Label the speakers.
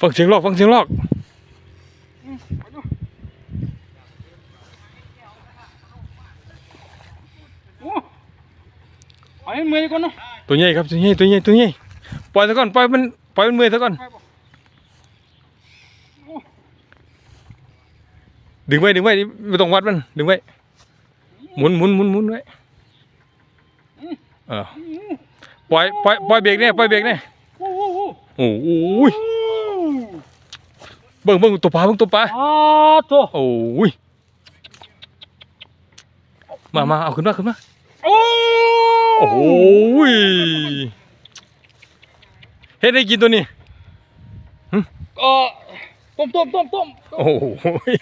Speaker 1: ฟังเสียงลอกฟังเสียงลอก
Speaker 2: ไปดูโอ้ไปเมื่อยก่อนเนาะ
Speaker 1: ตัวใหญ่ครับตัวใหญ่ตัวใหญ่ตัวใหญ่ปล่อยซะก่อนปล่อยมันปล่อยมันเมื่อยซะก่อน
Speaker 2: ไปบ่โอ้
Speaker 1: ดึงไว้ดึงไว้ไม่ต้องวัดมันดึงไว้หมุนหมุนหมุนหมุนไว้เออปล่อยปล่อยปล่อยเบรกเนี่ยปล่อยเบรกเนี่ย
Speaker 2: โอ้โอ้โอ้
Speaker 1: โอ้โหเบิ่งเบิ่งตัวปลาเบิ่งตัวปลา
Speaker 2: อ่าตัว
Speaker 1: โอ้ยมามาเอาขึ้นมาขึ้นมา
Speaker 2: โอ้
Speaker 1: โอ้โหยเฮ็ดให้กินตัวนี้
Speaker 2: เออต้มต้มต้มต้ม
Speaker 1: โอ้โหย